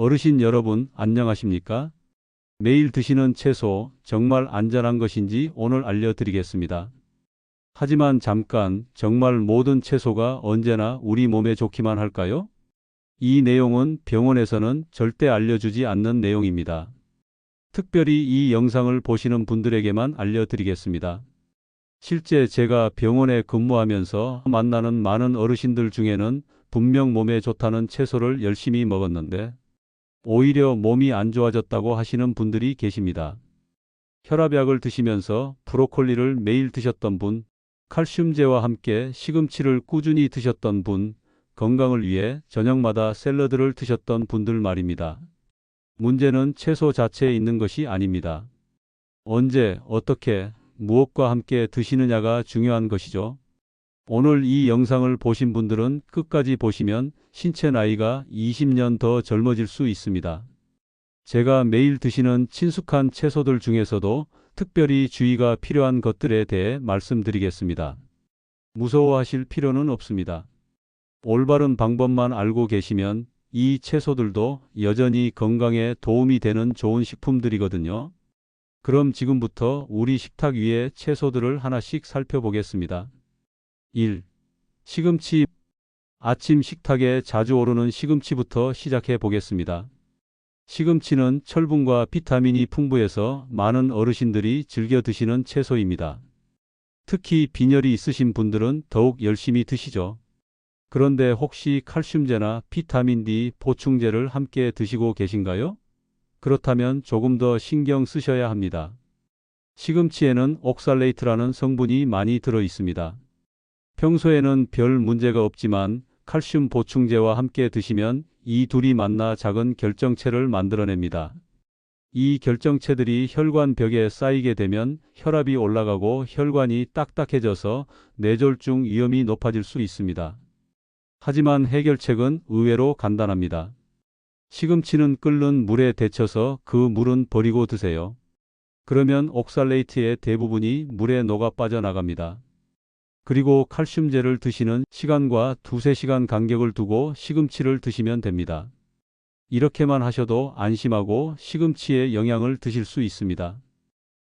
어르신 여러분, 안녕하십니까? 매일 드시는 채소 정말 안전한 것인지 오늘 알려드리겠습니다. 하지만 잠깐, 정말 모든 채소가 언제나 우리 몸에 좋기만 할까요? 이 내용은 병원에서는 절대 알려주지 않는 내용입니다. 특별히 이 영상을 보시는 분들에게만 알려드리겠습니다. 실제 제가 병원에 근무하면서 만나는 많은 어르신들 중에는 분명 몸에 좋다는 채소를 열심히 먹었는데 오히려 몸이 안 좋아졌다고 하시는 분들이 계십니다. 혈압약을 드시면서 브로콜리를 매일 드셨던 분, 칼슘제와 함께 시금치를 꾸준히 드셨던 분, 건강을 위해 저녁마다 샐러드를 드셨던 분들 말입니다. 문제는 채소 자체에 있는 것이 아닙니다. 언제, 어떻게, 무엇과 함께 드시느냐가 중요한 것이죠. 오늘 이 영상을 보신 분들은 끝까지 보시면 신체 나이가 20년 더 젊어질 수 있습니다. 제가 매일 드시는 친숙한 채소들 중에서도 특별히 주의가 필요한 것들에 대해 말씀드리겠습니다. 무서워하실 필요는 없습니다. 올바른 방법만 알고 계시면 이 채소들도 여전히 건강에 도움이 되는 좋은 식품들이거든요. 그럼 지금부터 우리 식탁 위에 채소들을 하나씩 살펴보겠습니다. 1. 시금치. 아침 식탁에 자주 오르는 시금치부터 시작해 보겠습니다. 시금치는 철분과 비타민이 풍부해서 많은 어르신들이 즐겨 드시는 채소입니다. 특히 빈혈이 있으신 분들은 더욱 열심히 드시죠. 그런데 혹시 칼슘제나 비타민 D 보충제를 함께 드시고 계신가요? 그렇다면 조금 더 신경 쓰셔야 합니다. 시금치에는 옥살레이트라는 성분이 많이 들어 있습니다. 평소에는 별 문제가 없지만 칼슘 보충제와 함께 드시면 이 둘이 만나 작은 결정체를 만들어냅니다. 이 결정체들이 혈관 벽에 쌓이게 되면 혈압이 올라가고 혈관이 딱딱해져서 뇌졸중 위험이 높아질 수 있습니다. 하지만 해결책은 의외로 간단합니다. 시금치는 끓는 물에 데쳐서 그 물은 버리고 드세요. 그러면 옥살레이트의 대부분이 물에 녹아 빠져나갑니다. 그리고 칼슘제를 드시는 시간과 두세 시간 간격을 두고 시금치를 드시면 됩니다. 이렇게만 하셔도 안심하고 시금치의 영양을 드실 수 있습니다.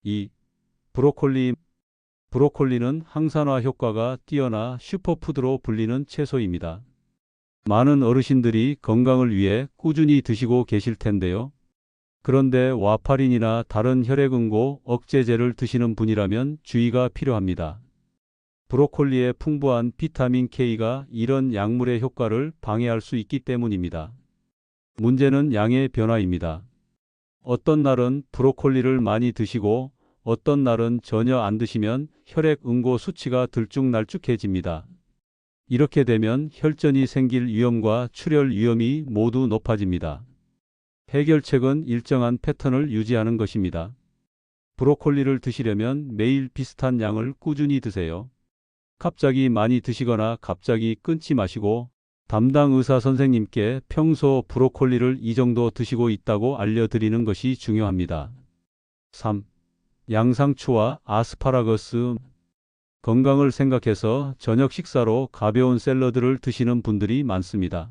2. 브로콜리 브로콜리는 항산화 효과가 뛰어나 슈퍼푸드로 불리는 채소입니다. 많은 어르신들이 건강을 위해 꾸준히 드시고 계실 텐데요. 그런데 와파린이나 다른 혈액응고 억제제를 드시는 분이라면 주의가 필요합니다. 브로콜리의 풍부한 비타민 K가 이런 약물의 효과를 방해할 수 있기 때문입니다. 문제는 양의 변화입니다. 어떤 날은 브로콜리를 많이 드시고 어떤 날은 전혀 안 드시면 혈액 응고 수치가 들쭉날쭉해집니다. 이렇게 되면 혈전이 생길 위험과 출혈 위험이 모두 높아집니다. 해결책은 일정한 패턴을 유지하는 것입니다. 브로콜리를 드시려면 매일 비슷한 양을 꾸준히 드세요. 갑자기 많이 드시거나 갑자기 끊지 마시고 담당 의사 선생님께 평소 브로콜리를 이 정도 드시고 있다고 알려드리는 것이 중요합니다. 3. 양상추와 아스파라거스 건강을 생각해서 저녁 식사로 가벼운 샐러드를 드시는 분들이 많습니다.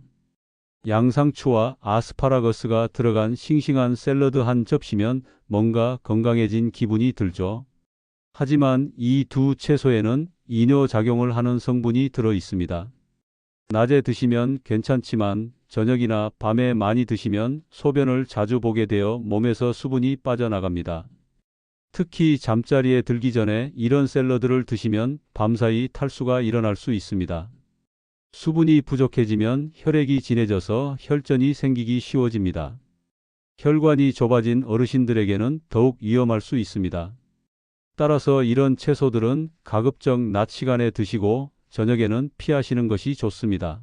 양상추와 아스파라거스가 들어간 싱싱한 샐러드 한 접시면 뭔가 건강해진 기분이 들죠. 하지만 이 두 채소에는 이뇨작용을 하는 성분이 들어 있습니다. 낮에 드시면 괜찮지만 저녁이나 밤에 많이 드시면 소변을 자주 보게 되어 몸에서 수분이 빠져나갑니다. 특히 잠자리에 들기 전에 이런 샐러드를 드시면 밤사이 탈수가 일어날 수 있습니다. 수분이 부족해지면 혈액이 진해져서 혈전이 생기기 쉬워집니다. 혈관이 좁아진 어르신들에게는 더욱 위험할 수 있습니다. 따라서 이런 채소들은 가급적 낮 시간에 드시고 저녁에는 피하시는 것이 좋습니다.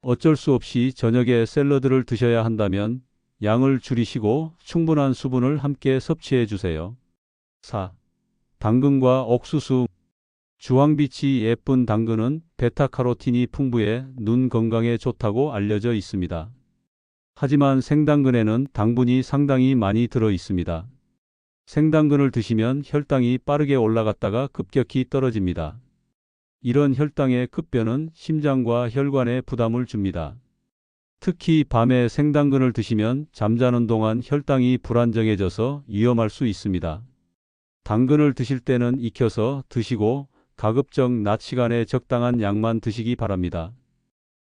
어쩔 수 없이 저녁에 샐러드를 드셔야 한다면 양을 줄이시고 충분한 수분을 함께 섭취해 주세요. 4. 당근과 옥수수 주황빛이 예쁜 당근은 베타카로틴이 풍부해 눈 건강에 좋다고 알려져 있습니다. 하지만 생당근에는 당분이 상당히 많이 들어 있습니다. 생당근을 드시면 혈당이 빠르게 올라갔다가 급격히 떨어집니다. 이런 혈당의 급변은 심장과 혈관에 부담을 줍니다. 특히 밤에 생당근을 드시면 잠자는 동안 혈당이 불안정해져서 위험할 수 있습니다. 당근을 드실 때는 익혀서 드시고 가급적 낮 시간에 적당한 양만 드시기 바랍니다.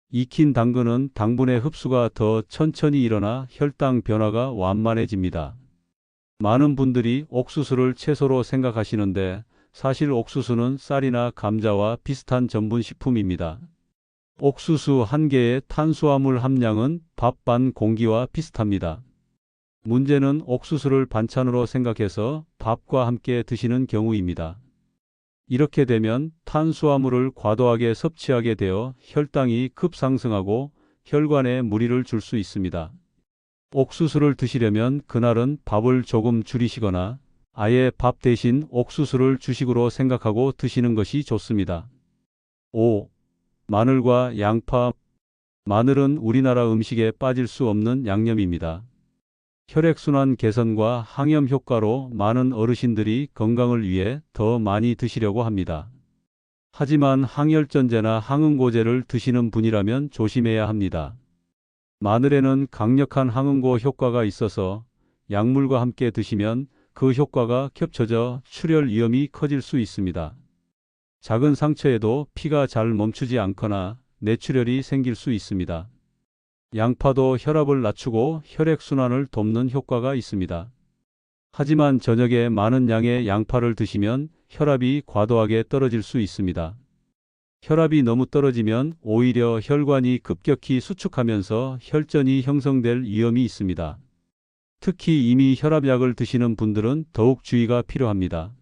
익힌 당근은 당분의 흡수가 더 천천히 일어나 혈당 변화가 완만해집니다. 많은 분들이 옥수수를 채소로 생각하시는데 사실 옥수수는 쌀이나 감자와 비슷한 전분 식품입니다. 옥수수 한 개의 탄수화물 함량은 밥 반 공기와 비슷합니다. 문제는 옥수수를 반찬으로 생각해서 밥과 함께 드시는 경우입니다. 이렇게 되면 탄수화물을 과도하게 섭취하게 되어 혈당이 급상승하고 혈관에 무리를 줄 수 있습니다. 옥수수를 드시려면 그날은 밥을 조금 줄이시거나 아예 밥 대신 옥수수를 주식으로 생각하고 드시는 것이 좋습니다. 5. 마늘과 양파. 마늘은 우리나라 음식에 빠질 수 없는 양념입니다. 혈액순환 개선과 항염 효과로 많은 어르신들이 건강을 위해 더 많이 드시려고 합니다. 하지만 항혈전제나 항응고제를 드시는 분이라면 조심해야 합니다. 마늘에는 강력한 항응고 효과가 있어서 약물과 함께 드시면 그 효과가 겹쳐져 출혈 위험이 커질 수 있습니다. 작은 상처에도 피가 잘 멈추지 않거나 뇌출혈이 생길 수 있습니다. 양파도 혈압을 낮추고 혈액순환을 돕는 효과가 있습니다. 하지만 저녁에 많은 양의 양파를 드시면 혈압이 과도하게 떨어질 수 있습니다. 혈압이 너무 떨어지면 오히려 혈관이 급격히 수축하면서 혈전이 형성될 위험이 있습니다. 특히 이미 혈압약을 드시는 분들은 더욱 주의가 필요합니다.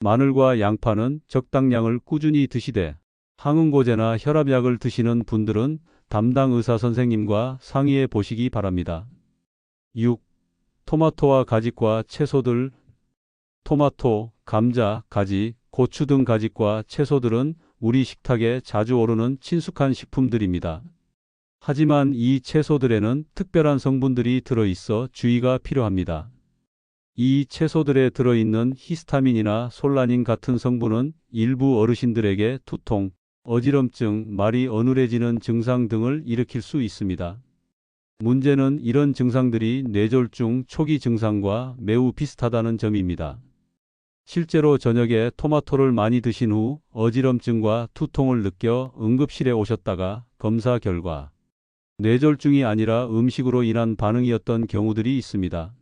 마늘과 양파는 적당량을 꾸준히 드시되 항응고제나 혈압약을 드시는 분들은 담당 의사 선생님과 상의해 보시기 바랍니다. 6. 토마토와 가지과 채소들 토마토, 감자, 가지, 고추 등 가지과 채소들은 우리 식탁에 자주 오르는 친숙한 식품들입니다. 하지만 이 채소들에는 특별한 성분들이 들어있어 주의가 필요합니다. 이 채소들에 들어있는 히스타민이나 솔라닌 같은 성분은 일부 어르신들에게 두통, 어지럼증, 말이 어눌해지는 증상 등을 일으킬 수 있습니다. 문제는 이런 증상들이 뇌졸중 초기 증상과 매우 비슷하다는 점입니다. 실제로 저녁에 토마토를 많이 드신 후 어지럼증과 두통을 느껴 응급실에 오셨다가 검사 결과 뇌졸중이 아니라 음식으로 인한 반응이었던 경우들이 있습니다.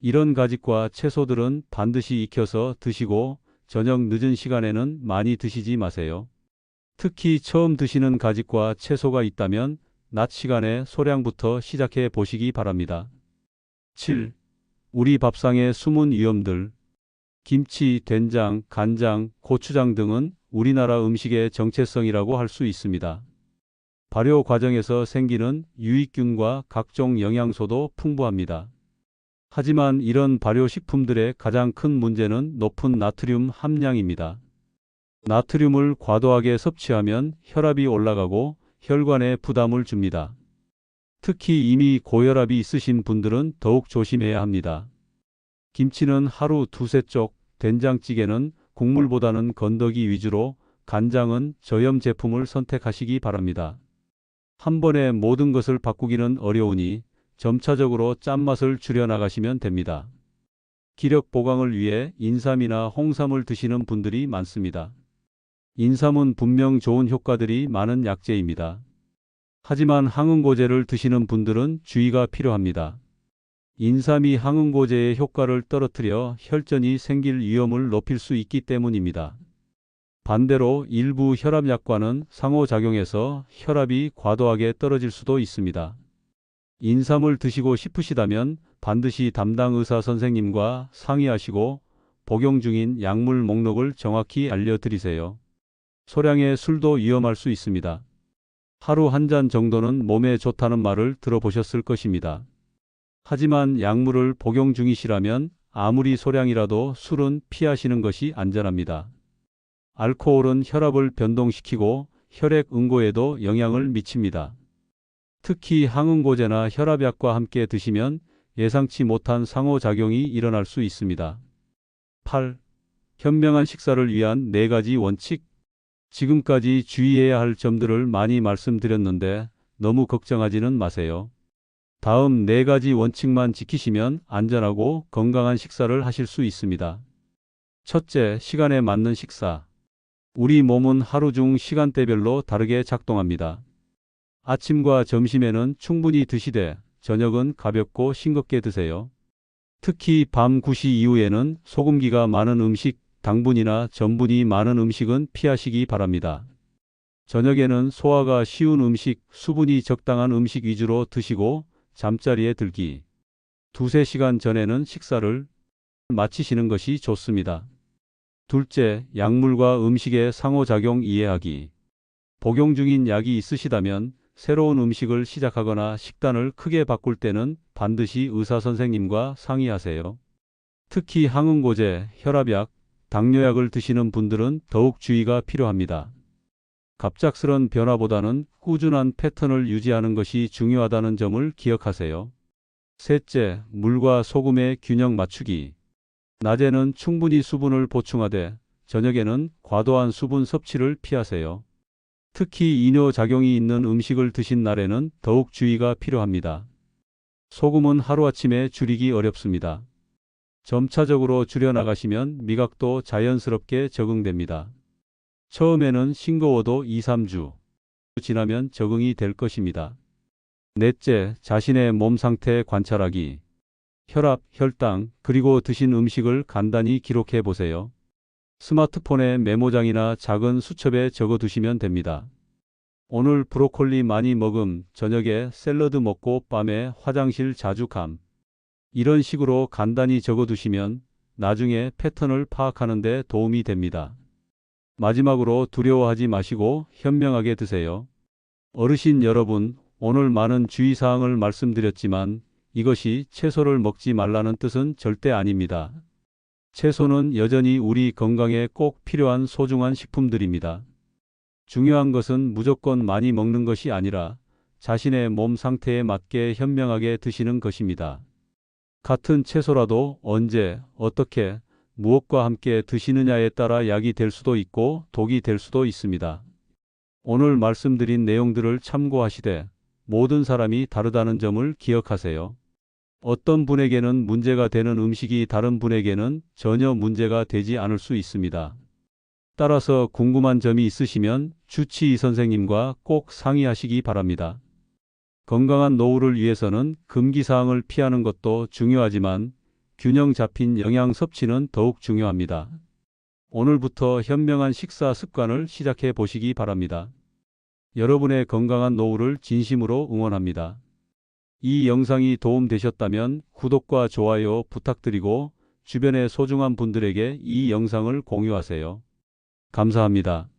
이런 가지과 채소들은 반드시 익혀서 드시고 저녁 늦은 시간에는 많이 드시지 마세요. 특히 처음 드시는 가지과 채소가 있다면 낮 시간에 소량부터 시작해 보시기 바랍니다. 7. 우리 밥상의 숨은 위험들 김치, 된장, 간장, 고추장 등은 우리나라 음식의 정체성이라고 할 수 있습니다. 발효 과정에서 생기는 유익균과 각종 영양소도 풍부합니다. 하지만 이런 발효식품들의 가장 큰 문제는 높은 나트륨 함량입니다. 나트륨을 과도하게 섭취하면 혈압이 올라가고 혈관에 부담을 줍니다. 특히 이미 고혈압이 있으신 분들은 더욱 조심해야 합니다. 김치는 하루 두세 쪽, 된장찌개는 국물보다는 건더기 위주로, 간장은 저염 제품을 선택하시기 바랍니다. 한 번에 모든 것을 바꾸기는 어려우니 점차적으로 짠맛을 줄여나가시면 됩니다. 기력 보강을 위해 인삼이나 홍삼을 드시는 분들이 많습니다. 인삼은 분명 좋은 효과들이 많은 약재입니다. 하지만 항응고제를 드시는 분들은 주의가 필요합니다. 인삼이 항응고제의 효과를 떨어뜨려 혈전이 생길 위험을 높일 수 있기 때문입니다. 반대로 일부 혈압약과는 상호작용해서 혈압이 과도하게 떨어질 수도 있습니다. 인삼을 드시고 싶으시다면 반드시 담당 의사 선생님과 상의하시고 복용 중인 약물 목록을 정확히 알려드리세요. 소량의 술도 위험할 수 있습니다. 하루 한 잔 정도는 몸에 좋다는 말을 들어보셨을 것입니다. 하지만 약물을 복용 중이시라면 아무리 소량이라도 술은 피하시는 것이 안전합니다. 알코올은 혈압을 변동시키고 혈액 응고에도 영향을 미칩니다. 특히 항응고제나 혈압약과 함께 드시면 예상치 못한 상호작용이 일어날 수 있습니다. 8. 현명한 식사를 위한 4가지 원칙 지금까지 주의해야 할 점들을 많이 말씀드렸는데 너무 걱정하지는 마세요. 다음 네 가지 원칙만 지키시면 안전하고 건강한 식사를 하실 수 있습니다. 첫째, 시간에 맞는 식사. 우리 몸은 하루 중 시간대별로 다르게 작동합니다. 아침과 점심에는 충분히 드시되 저녁은 가볍고 싱겁게 드세요. 특히 밤 9시 이후에는 소금기가 많은 음식, 당분이나 전분이 많은 음식은 피하시기 바랍니다. 저녁에는 소화가 쉬운 음식, 수분이 적당한 음식 위주로 드시고 잠자리에 들기. 두세 시간 전에는 식사를 마치시는 것이 좋습니다. 둘째, 약물과 음식의 상호작용 이해하기. 복용 중인 약이 있으시다면 새로운 음식을 시작하거나 식단을 크게 바꿀 때는 반드시 의사 선생님과 상의하세요. 특히 항응고제, 혈압약, 당뇨약을 드시는 분들은 더욱 주의가 필요합니다. 갑작스런 변화보다는 꾸준한 패턴을 유지하는 것이 중요하다는 점을 기억하세요. 셋째, 물과 소금의 균형 맞추기. 낮에는 충분히 수분을 보충하되 저녁에는 과도한 수분 섭취를 피하세요. 특히 이뇨 작용이 있는 음식을 드신 날에는 더욱 주의가 필요합니다. 소금은 하루아침에 줄이기 어렵습니다. 점차적으로 줄여나가시면 미각도 자연스럽게 적응됩니다. 처음에는 싱거워도 2, 3주 지나면 적응이 될 것입니다. 넷째, 자신의 몸 상태 관찰하기. 혈압, 혈당, 그리고 드신 음식을 간단히 기록해 보세요. 스마트폰에 메모장이나 작은 수첩에 적어 두시면 됩니다. 오늘 브로콜리 많이 먹음, 저녁에 샐러드 먹고 밤에 화장실 자주 감. 이런 식으로 간단히 적어 두시면 나중에 패턴을 파악하는 데 도움이 됩니다. 마지막으로 두려워하지 마시고 현명하게 드세요. 어르신 여러분, 오늘 많은 주의사항을 말씀드렸지만 이것이 채소를 먹지 말라는 뜻은 절대 아닙니다. 채소는 여전히 우리 건강에 꼭 필요한 소중한 식품들입니다. 중요한 것은 무조건 많이 먹는 것이 아니라 자신의 몸 상태에 맞게 현명하게 드시는 것입니다. 같은 채소라도 언제, 어떻게, 무엇과 함께 드시느냐에 따라 약이 될 수도 있고 독이 될 수도 있습니다. 오늘 말씀드린 내용들을 참고하시되 모든 사람이 다르다는 점을 기억하세요. 어떤 분에게는 문제가 되는 음식이 다른 분에게는 전혀 문제가 되지 않을 수 있습니다. 따라서 궁금한 점이 있으시면 주치의 선생님과 꼭 상의하시기 바랍니다. 건강한 노후를 위해서는 금기사항을 피하는 것도 중요하지만 균형 잡힌 영양 섭취는 더욱 중요합니다. 오늘부터 현명한 식사 습관을 시작해 보시기 바랍니다. 여러분의 건강한 노후를 진심으로 응원합니다. 이 영상이 도움되셨다면 구독과 좋아요 부탁드리고 주변의 소중한 분들에게 이 영상을 공유하세요. 감사합니다.